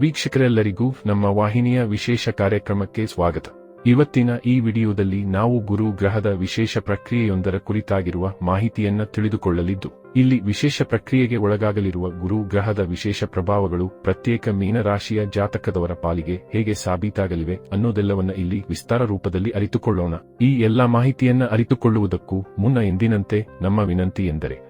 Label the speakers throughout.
Speaker 1: ವೀಕ್ಷಕರೆಲ್ಲರಿಗೂ ನಮ್ಮ ವಾಹಿನಿಯ ವಿಶೇಷ ಕಾರ್ಯಕ್ರಮಕ್ಕೆ ಸ್ವಾಗತ. ಇವತ್ತಿನ ಈ ವಿಡಿಯೋದಲ್ಲಿ ನಾವು ಗುರು ಗ್ರಹದ ವಿಶೇಷ ಪ್ರಕ್ರಿಯೆಯೊಂದರ ಕುರಿತಾಗಿರುವ ಮಾಹಿತಿಯನ್ನ ತಿಳಿದುಕೊಳ್ಳಲಿದ್ದು, ಇಲ್ಲಿ ವಿಶೇಷ ಪ್ರಕ್ರಿಯೆಗೆ ಒಳಗಾಗಲಿರುವ ಗುರು ಗ್ರಹದ ವಿಶೇಷ ಪ್ರಭಾವಗಳು ಪ್ರತ್ಯೇಕ ಮೀನರಾಶಿಯ ಜಾತಕದವರ ಪಾಲಿಗೆ ಹೇಗೆ ಸಾಬೀತಾಗಲಿವೆ ಅನ್ನೋದೆಲ್ಲವನ್ನ ಇಲ್ಲಿ ವಿಸ್ತಾರ ರೂಪದಲ್ಲಿ ಅರಿತುಕೊಳ್ಳೋಣ. ಈ ಎಲ್ಲಾ ಮಾಹಿತಿಯನ್ನ ಅರಿತುಕೊಳ್ಳುವುದಕ್ಕೂ ಮುನ್ನ ಎಂದಿನಂತೆ ನಮ್ಮ ವಿನಂತಿ ಎಂದರೆ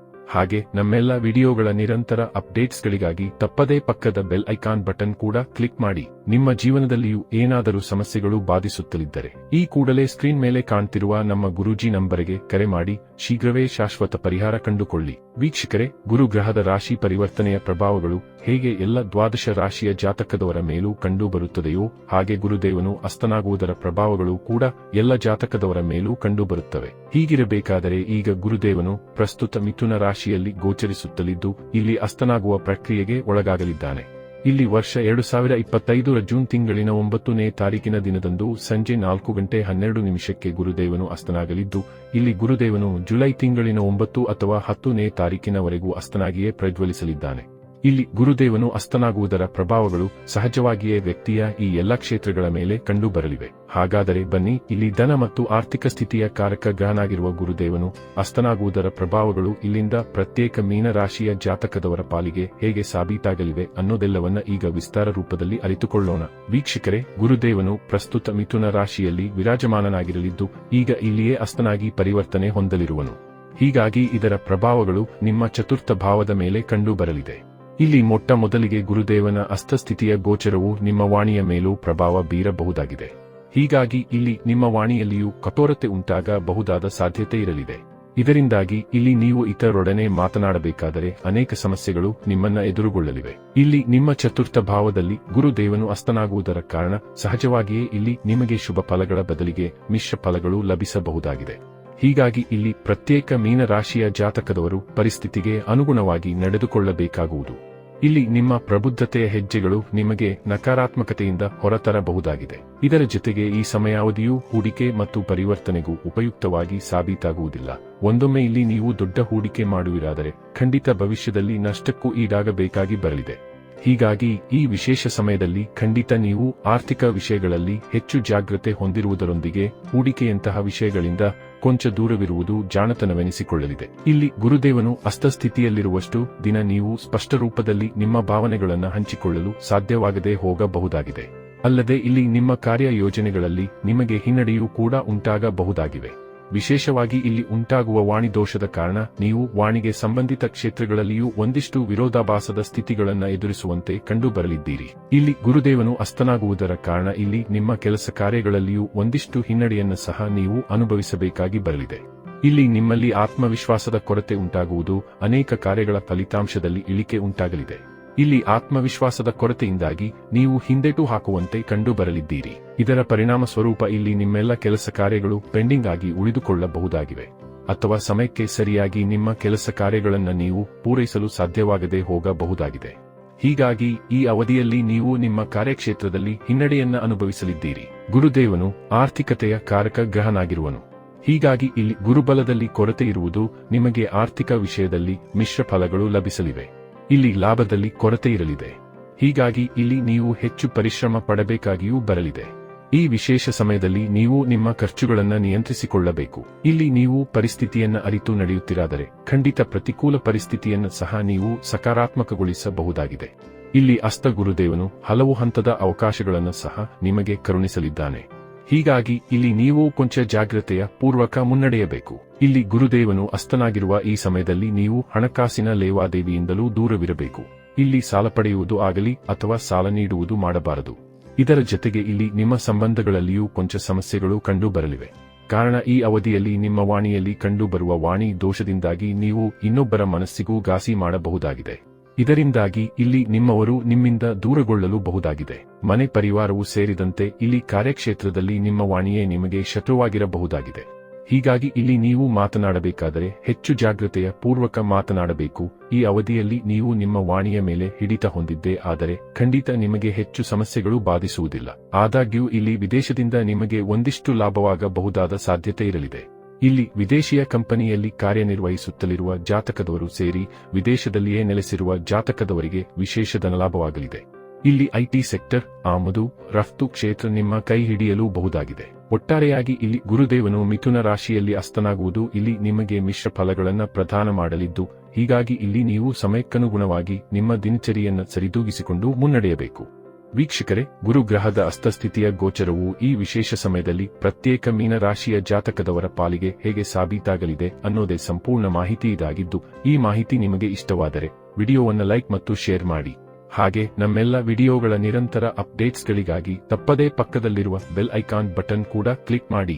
Speaker 1: ಹಾಗೆ ನಮ್ಮೆಲ್ಲ ವಿಡಿಯೋಗಳ ನಿರಂತರ ಅಪ್ಡೇಟ್ಸ್ಗಳಿಗಾಗಿ ತಪ್ಪದೇ ಪಕ್ಕದ ಬೆಲ್ ಐಕಾನ್ ಬಟನ್ ಕೂಡ ಕ್ಲಿಕ್ ಮಾಡಿ. ನಿಮ್ಮ ಜೀವನದಲ್ಲಿಯೂ ಏನಾದರೂ ಸಮಸ್ಯೆಗಳು ಬಾಧಿಸುತ್ತಲಿದ್ದರೆ ಈ ಕೂಡಲೇ ಸ್ಕ್ರೀನ್ ಮೇಲೆ ಕಾಣ್ತಿರುವ ನಮ್ಮ ಗುರೂಜಿ ನಂಬರಿಗೆ ಕರೆ ಮಾಡಿ. ಶೀಘ್ರವೇ ಶಾಶ್ವತ ಪರಿಹಾರ ಕಂಡುಕೊಳ್ಳಿ. ವೀಕ್ಷಕರೇ, ಗುರುಗ್ರಹದ ರಾಶಿ ಪರಿವರ್ತನೆಯ ಪ್ರಭಾವಗಳು ಹೇಗೆ ಎಲ್ಲ ದ್ವಾದಶ ರಾಶಿಯ ಜಾತಕದವರ ಮೇಲೂ ಕಂಡುಬರುತ್ತದೆಯೋ ಹಾಗೆ ಗುರುದೇವನು ಅಸ್ತನಾಗುವುದರ ಪ್ರಭಾವಗಳು ಕೂಡ ಎಲ್ಲ ಜಾತಕದವರ ಮೇಲೂ ಕಂಡುಬರುತ್ತವೆ. ಹೀಗಿರಬೇಕಾದರೆ ಈಗ ಗುರುದೇವನು ಪ್ರಸ್ತುತ ಮಿಥುನ ರಾಶಿಯಲ್ಲಿ ಗೋಚರಿಸುತ್ತಲಿದ್ದು ಇಲ್ಲಿ ಅಸ್ತನಾಗುವ ಪ್ರಕ್ರಿಯೆಗೆ ಒಳಗಾಗಲಿದ್ದಾನೆ. ಇಲ್ಲಿ ವರ್ಷ ಎರಡು ಸಾವಿರ ಇಪ್ಪತ್ತೈದರ ಜೂನ್ ತಿಂಗಳಿನ ಒಂಬತ್ತನೇ ತಾರೀಕಿನ ದಿನದಂದು ಸಂಜೆ ನಾಲ್ಕು ಗಂಟೆ ಹನ್ನೆರಡು ನಿಮಿಷಕ್ಕೆ ಗುರುದೇವನು ಅಸ್ತನಾಗಲಿದ್ದು, ಇಲ್ಲಿ ಗುರುದೇವನು ಜುಲೈ ತಿಂಗಳಿನ ಒಂಬತ್ತು ಅಥವಾ ಹತ್ತನೇ ತಾರೀಕಿನವರೆಗೂ ಅಸ್ತನಾಗಿಯೇ ಪ್ರಜ್ವಲಿಸಲಿದ್ದಾನೆ. ಇಲ್ಲಿ ಗುರುದೇವನು ಅಸ್ತನಾಗುವುದರ ಪ್ರಭಾವಗಳು ಸಹಜವಾಗಿಯೇ ವ್ಯಕ್ತಿಯ ಈ ಎಲ್ಲ ಕ್ಷೇತ್ರಗಳ ಮೇಲೆ ಕಂಡುಬರಲಿವೆ. ಹಾಗಾದರೆ ಬನ್ನಿ, ಇಲ್ಲಿ ಧನ ಮತ್ತು ಆರ್ಥಿಕ ಸ್ಥಿತಿಯ ಕಾರಕ ಗ್ರಹನಾಗಿರುವ ಗುರುದೇವನು ಅಸ್ತನಾಗುವುದರ ಪ್ರಭಾವಗಳು ಇಲ್ಲಿಂದ ಪ್ರತ್ಯೇಕ ಮೀನರಾಶಿಯ ಜಾತಕದವರ ಪಾಲಿಗೆ ಹೇಗೆ ಸಾಬೀತಾಗಲಿವೆ ಅನ್ನೋದೆಲ್ಲವನ್ನ ಈಗ ವಿಸ್ತಾರ ರೂಪದಲ್ಲಿ ಅರಿತುಕೊಳ್ಳೋಣ. ವೀಕ್ಷಕರೇ, ಗುರುದೇವನು ಪ್ರಸ್ತುತ ಮಿಥುನ ರಾಶಿಯಲ್ಲಿ ವಿರಾಜಮಾನನಾಗಿರಲಿದ್ದು, ಈಗ ಇಲ್ಲಿಯೇ ಅಸ್ತನಾಗಿ ಪರಿವರ್ತನೆ ಹೊಂದಲಿರುವನು. ಹೀಗಾಗಿ ಇದರ ಪ್ರಭಾವಗಳು ನಿಮ್ಮ ಚತುರ್ಥ ಭಾವದ ಮೇಲೆ ಕಂಡುಬರಲಿದೆ. ಇಲ್ಲಿ ಮೊಟ್ಟ ಮೊದಲಿಗೆ ಗುರುದೇವನ ಅಸ್ತಸ್ಥಿತಿಯ ಗೋಚರವು ನಿಮ್ಮ ವಾಣಿಯ ಮೇಲೂ ಪ್ರಭಾವ ಬೀರಬಹುದಾಗಿದೆ. ಹೀಗಾಗಿ ಇಲ್ಲಿ ನಿಮ್ಮ ವಾಣಿಯಲ್ಲಿಯೂ ಕಠೋರತೆ ಉಂಟಾಗಬಹುದಾದ ಸಾಧ್ಯತೆ ಇರಲಿದೆ. ಇದರಿಂದಾಗಿ ಇಲ್ಲಿ ನೀವು ಇತರರೊಡನೆ ಮಾತನಾಡಬೇಕಾದರೆ ಅನೇಕ ಸಮಸ್ಯೆಗಳು ನಿಮ್ಮನ್ನ ಎದುರುಗೊಳ್ಳಲಿವೆ. ಇಲ್ಲಿ ನಿಮ್ಮ ಚತುರ್ಥ ಭಾವದಲ್ಲಿ ಗುರುದೇವನು ಅಸ್ತನಾಗುವುದರ ಕಾರಣ ಸಹಜವಾಗಿಯೇ ಇಲ್ಲಿ ನಿಮಗೆ ಶುಭ ಫಲಗಳ ಬದಲಿಗೆ ಮಿಶ್ರ ಫಲಗಳು ಲಭಿಸಬಹುದಾಗಿದೆ. ಹೀಗಾಗಿ ಇಲ್ಲಿ ಪ್ರತ್ಯೇಕ ಮೀನರಾಶಿಯ ಜಾತಕದವರು ಪರಿಸ್ಥಿತಿಗೆ ಅನುಗುಣವಾಗಿ ನಡೆದುಕೊಳ್ಳಬೇಕಾಗುವುದು. ಇಲ್ಲಿ ನಿಮ್ಮ ಪ್ರಬುದ್ಧತೆಯ ಹೆಜ್ಜೆಗಳು ನಿಮಗೆ ನಕಾರಾತ್ಮಕತೆಯಿಂದ ಹೊರತರಬಹುದಾಗಿದೆ. ಇದರ ಜೊತೆಗೆ ಈ ಸಮಯಾವಧಿಯು ಹೂಡಿಕೆ ಮತ್ತು ಪರಿವರ್ತನೆಗೂ ಉಪಯುಕ್ತವಾಗಿ ಸಾಬೀತಾಗುವುದಿಲ್ಲ. ಒಂದೊಮ್ಮೆ ಇಲ್ಲಿ ನೀವು ದೊಡ್ಡ ಹೂಡಿಕೆ ಮಾಡುವಿರಾದರೆ ಖಂಡಿತ ಭವಿಷ್ಯದಲ್ಲಿ ನಷ್ಟಕ್ಕೂ ಈಡಾಗಬೇಕಾಗಿ ಬರಲಿದೆ. ಹೀಗಾಗಿ ಈ ವಿಶೇಷ ಸಮಯದಲ್ಲಿ ಖಂಡಿತ ನೀವು ಆರ್ಥಿಕ ವಿಷಯಗಳಲ್ಲಿ ಹೆಚ್ಚು ಜಾಗ್ರತೆ ಹೊಂದಿರುವುದರೊಂದಿಗೆ ಹೂಡಿಕೆಯಂತಹ ವಿಷಯಗಳಿಂದ ಕೊಂಚ ದೂರವಿರುವುದು ಜಾಣತನವೆನಿಸಿಕೊಳ್ಳಲಿದೆ. ಇಲ್ಲಿ ಗುರುದೇವನು ಅಸ್ತಸ್ಥಿತಿಯಲ್ಲಿರುವಷ್ಟು ದಿನ ನೀವು ಸ್ಪಷ್ಟ ರೂಪದಲ್ಲಿ ನಿಮ್ಮ ಭಾವನೆಗಳನ್ನು ಹಂಚಿಕೊಳ್ಳಲು ಸಾಧ್ಯವಾಗದೆ ಹೋಗಬಹುದಾಗಿದೆ. ಅಲ್ಲದೆ ಇಲ್ಲಿ ನಿಮ್ಮ ಕಾರ್ಯ ಯೋಜನೆಗಳಲ್ಲಿ ನಿಮಗೆ ಹಿನ್ನಡೆಯೂ ಕೂಡ ಉಂಟಾಗಬಹುದಾಗಿವೆ. ವಿಶೇಷವಾಗಿ ಇಲ್ಲಿ ಉಂಟಾಗುವ ವಾಣಿ ದೋಷದ ಕಾರಣ ನೀವು ವಾಣಿಗೆ ಸಂಬಂಧಿತ ಕ್ಷೇತ್ರಗಳಲ್ಲಿಯೂ ಒಂದಿಷ್ಟು ವಿರೋಧಾಭಾಸದ ಸ್ಥಿತಿಗಳನ್ನು ಎದುರಿಸುವಂತೆ ಕಂಡುಬರಲಿದ್ದೀರಿ. ಇಲ್ಲಿ ಗುರುದೇವನು ಅಸ್ತನಾಗುವುದರ ಕಾರಣ ಇಲ್ಲಿ ನಿಮ್ಮ ಕೆಲಸ ಕಾರ್ಯಗಳಲ್ಲಿಯೂ ಒಂದಿಷ್ಟು ಹಿನ್ನಡೆಯನ್ನು ಸಹ ನೀವು ಅನುಭವಿಸಬೇಕಾಗಿ ಬರಲಿದೆ. ಇಲ್ಲಿ ನಿಮ್ಮಲ್ಲಿ ಆತ್ಮವಿಶ್ವಾಸದ ಕೊರತೆ ಉಂಟಾಗುವುದು ಅನೇಕ ಕಾರ್ಯಗಳ ಫಲಿತಾಂಶದಲ್ಲಿ ಇಳಿಕೆ ಉಂಟಾಗಲಿದೆ. ಇಲ್ಲಿ ಆತ್ಮವಿಶ್ವಾಸದ ಕೊರತೆಯಿಂದಾಗಿ ನೀವು ಹಿಂದೆಟು ಹಾಕುವಂತೆ ಕಂಡುಬರಲಿದ್ದೀರಿ. ಇದರ ಪರಿಣಾಮ ಸ್ವರೂಪ ಇಲ್ಲಿ ನಿಮ್ಮೆಲ್ಲ ಕೆಲಸ ಕಾರ್ಯಗಳು ಪೆಂಡಿಂಗ್ ಆಗಿ ಉಳಿದುಕೊಳ್ಳಬಹುದಾಗಿವೆ. ಅಥವಾ ಸಮಯಕ್ಕೆ ಸರಿಯಾಗಿ ನಿಮ್ಮ ಕೆಲಸ ಕಾರ್ಯಗಳನ್ನು ನೀವು ಪೂರೈಸಲು ಸಾಧ್ಯವಾಗದೆ ಹೋಗಬಹುದಾಗಿದೆ. ಹೀಗಾಗಿ ಈ ಅವಧಿಯಲ್ಲಿ ನೀವು ನಿಮ್ಮ ಕಾರ್ಯಕ್ಷೇತ್ರದಲ್ಲಿ ಹಿನ್ನಡೆಯನ್ನ ಅನುಭವಿಸಲಿದ್ದೀರಿ. ಗುರುದೇವನು ಆರ್ಥಿಕತೆಯ ಕಾರಕ ಗ್ರಹನಾಗಿರುವನು. ಹೀಗಾಗಿ ಇಲ್ಲಿ ಗುರುಬಲದಲ್ಲಿ ಕೊರತೆ ಇರುವುದು ನಿಮಗೆ ಆರ್ಥಿಕ ವಿಷಯದಲ್ಲಿ ಮಿಶ್ರ ಫಲಗಳು ಲಭಿಸಲಿವೆ. ಇಲ್ಲಿ ಲಾಭದಲ್ಲಿ ಕೊರತೆ ಇರಲಿದೆ. ಹೀಗಾಗಿ ಇಲ್ಲಿ ನೀವು ಹೆಚ್ಚು ಪರಿಶ್ರಮ ಪಡಬೇಕಾಗಿಯೂ ಬರಲಿದೆ. ಈ ವಿಶೇಷ ಸಮಯದಲ್ಲಿ ನೀವು ನಿಮ್ಮ ಖರ್ಚುಗಳನ್ನು ನಿಯಂತ್ರಿಸಿಕೊಳ್ಳಬೇಕು. ಇಲ್ಲಿ ನೀವು ಪರಿಸ್ಥಿತಿಯನ್ನು ಅರಿತು ನಡೆಯುತ್ತಿರಾದರೆ ಖಂಡಿತ ಪ್ರತಿಕೂಲ ಪರಿಸ್ಥಿತಿಯನ್ನು ಸಹ ನೀವು ಸಕಾರಾತ್ಮಕಗೊಳಿಸಬಹುದಾಗಿದೆ. ಇಲ್ಲಿ ಅಸ್ತ ಗುರುದೇವನು ಹಲವು ಹಂತದ ಅವಕಾಶಗಳನ್ನು ಸಹ ನಿಮಗೆ ಕರುಣಿಸಲಿದ್ದಾನೆ. ಹೀಗಾಗಿ ಇಲ್ಲಿ ನೀವು ಕೊಂಚ ಜಾಗ್ರತೆಯ ಪೂರ್ವಕ ಮುನ್ನಡೆಯಬೇಕು. ಇಲ್ಲಿ ಗುರುದೇವನು ಅಸ್ತನಾಗಿರುವ ಈ ಸಮಯದಲ್ಲಿ ನೀವು ಹಣಕಾಸಿನ ಲೇವಾದೇವಿಯಿಂದಲೂ ದೂರವಿರಬೇಕು. ಇಲ್ಲಿ ಸಾಲ ಪಡೆಯುವುದು ಆಗಲಿ ಅಥವಾ ಸಾಲ ನೀಡುವುದು ಮಾಡಬಾರದು. ಇದರ ಜೊತೆಗೆ ಇಲ್ಲಿ ನಿಮ್ಮ ಸಂಬಂಧಗಳಲ್ಲಿಯೂ ಕೊಂಚ ಸಮಸ್ಯೆಗಳು ಕಂಡುಬರಲಿವೆ. ಕಾರಣ ಈ ಅವಧಿಯಲ್ಲಿ ನಿಮ್ಮ ವಾಣಿಯಲ್ಲಿ ಕಂಡುಬರುವ ವಾಣಿ ದೋಷದಿಂದಾಗಿ ನೀವು ಇನ್ನೊಬ್ಬರ ಮನಸ್ಸಿಗೂ ಘಾಸಿ ಮಾಡಬಹುದಾಗಿದೆ. ಇದರಿಂದಾಗಿ ಇಲ್ಲಿ ನಿಮ್ಮವರು ನಿಮ್ಮಿಂದ ದೂರಗೊಳ್ಳಲು ಬಹುದಾಗಿದೆ ಮನೆ ಪರಿವಾರವು ಸೇರಿದಂತೆ ಇಲ್ಲಿ ಕಾರ್ಯಕ್ಷೇತ್ರದಲ್ಲಿ ನಿಮ್ಮ ವಾಣಿಯೇ ನಿಮಗೆ ಶತ್ರುವಾಗಿರಬಹುದಾಗಿದೆ. ಹೀಗಾಗಿ ಇಲ್ಲಿ ನೀವು ಮಾತನಾಡಬೇಕಾದರೆ ಹೆಚ್ಚು ಜಾಗ್ರತೆಯ ಪೂರ್ವಕ ಮಾತನಾಡಬೇಕು. ಈ ಅವಧಿಯಲ್ಲಿ ನೀವು ನಿಮ್ಮ ವಾಣಿಯ ಮೇಲೆ ಹಿಡಿತ ಹೊಂದಿದ್ದೇ ಆದರೆ ಖಂಡಿತ ನಿಮಗೆ ಹೆಚ್ಚು ಸಮಸ್ಯೆಗಳು ಬಾಧಿಸುವುದಿಲ್ಲ. ಆದಾಗ್ಯೂ ಇಲ್ಲಿ ವಿದೇಶದಿಂದ ನಿಮಗೆ ಒಂದಿಷ್ಟು ಲಾಭವಾಗಬಹುದಾದ ಸಾಧ್ಯತೆ ಇರಲಿದೆ. ಇಲ್ಲಿ ವಿದೇಶಿಯ ಕಂಪನಿಯಲ್ಲಿ ಕಾರ್ಯನಿರ್ವಹಿಸುತ್ತಲಿರುವ ಜಾತಕದವರು ಸೇರಿ ವಿದೇಶದಲ್ಲಿಯೇ ನೆಲೆಸಿರುವ ಜಾತಕದವರಿಗೆ ವಿಶೇಷ ಧನಲಾಭವಾಗಲಿದೆ. ಇಲ್ಲಿ ಐಟಿ ಸೆಕ್ಟರ್, ಆಮದು, ರಫ್ತು ಕ್ಷೇತ್ರ ನಿಮ್ಮ ಕೈ ಹಿಡಿಯಲು ಬಹುದಾಗಿದೆ. ಒಟ್ಟಾರೆಯಾಗಿ ಇಲ್ಲಿ ಗುರುದೇವನು ಮಿಥುನ ರಾಶಿಯಲ್ಲಿ ಅಸ್ತನಾಗುವುದು ಇಲ್ಲಿ ನಿಮಗೆ ಮಿಶ್ರ ಫಲಗಳನ್ನು ಪ್ರದಾನ ಮಾಡಲಿದ್ದು, ಹೀಗಾಗಿ ಇಲ್ಲಿ ನೀವು ಸಮಯಕ್ಕನುಗುಣವಾಗಿ ನಿಮ್ಮ ದಿನಚರಿಯನ್ನು ಸರಿದೂಗಿಸಿಕೊಂಡು ಮುನ್ನಡೆಯಬೇಕು. ವೀಕ್ಷಕರೇ, ಗುರುಗ್ರಹದ ಅಸ್ತಸ್ಥಿತಿಯ ಗೋಚರವು ಈ ವಿಶೇಷ ಸಮಯದಲ್ಲಿ ಪ್ರತ್ಯೇಕ ಮೀನರಾಶಿಯ ಜಾತಕದವರ ಪಾಲಿಗೆ ಹೇಗೆ ಸಾಬೀತಾಗಲಿದೆ ಅನ್ನೋದೇ ಸಂಪೂರ್ಣ ಮಾಹಿತಿ ಇದಾಗಿದ್ದು, ಈ ಮಾಹಿತಿ ನಿಮಗೆ ಇಷ್ಟವಾದರೆ ವಿಡಿಯೋವನ್ನು ಲೈಕ್ ಮತ್ತು ಶೇರ್ ಮಾಡಿ. ಹಾಗೆ ನಮ್ಮೆಲ್ಲ ವಿಡಿಯೋಗಳ ನಿರಂತರ ಅಪ್ಡೇಟ್ಸ್ಗಳಿಗಾಗಿ ತಪ್ಪದೇ ಪಕ್ಕದಲ್ಲಿರುವ ಬೆಲ್ ಐಕಾನ್ ಬಟನ್ ಕೂಡ ಕ್ಲಿಕ್ ಮಾಡಿ.